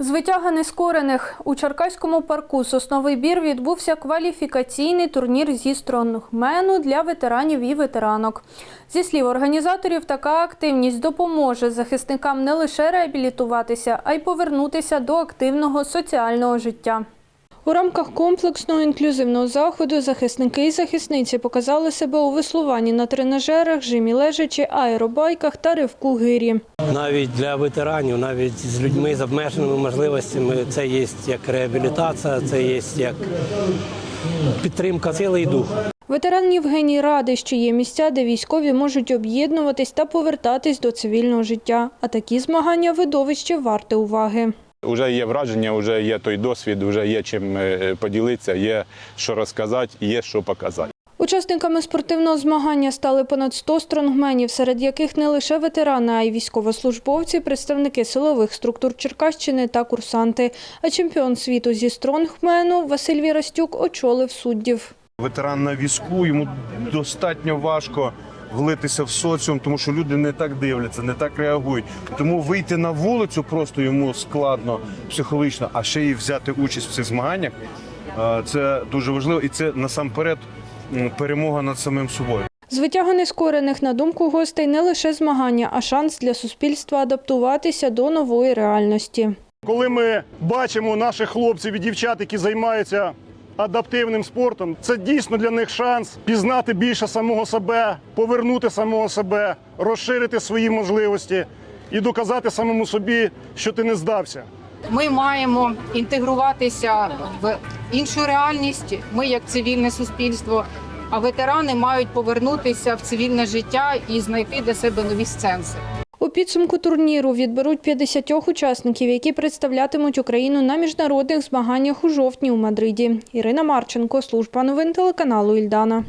З витяга нескорених у Черкаському парку Сосновий бір відбувся кваліфікаційний турнір зі стронгмену для ветеранів і ветеранок. Зі слів організаторів, така активність допоможе захисникам не лише реабілітуватися, а й повернутися до активного соціального життя. У рамках комплексного інклюзивного заходу захисники і захисниці показали себе у веслуванні на тренажерах, жимі лежачі, аеробайках та ривку гирі. Навіть для ветеранів, навіть з людьми з обмеженими можливостями, це є як реабілітація, це є як підтримка цілий дух. Ветеран Євгеній радий, що є місця, де військові можуть об'єднуватись та повертатись до цивільного життя. А такі змагання видовище варте уваги. Уже є враження, вже є той досвід, вже є чим е, поділитися, є що розказати, є що показати. Учасниками спортивного змагання стали понад 100 стронгменів, серед яких не лише ветерани, а й військовослужбовці, представники силових структур Черкащини та курсанти. А чемпіон світу зі стронгмену Василь Вірастюк очолив суддів. ветеран на візку, йому достатньо важко влитися в соціум, тому що люди не так дивляться, не так реагують. Тому вийти на вулицю просто йому складно психологічно, а ще й взяти участь в цих змаганнях. е, Це дуже важливо, і це насамперед перемога над самим собою. З витяга нескорених, на думку гостей, не лише змагання, а шанс для суспільства адаптуватися до нової реальності. Коли ми бачимо наших хлопців і дівчат, які займаються адаптивним спортом, це дійсно для них шанс пізнати більше самого себе, повернути самого себе, розширити свої можливості і доказати самому собі, що ти не здався. Ми маємо інтегруватися в іншу реальність. Ми, як цивільне суспільство, а ветерани мають повернутися в цивільне життя і знайти для себе нові сенси. У підсумку турніру відберуть 50 учасників, які представлятимуть Україну на міжнародних змаганнях у жовтні у Мадриді. Ірина Марченко, служба новин телеканалу Ільдана.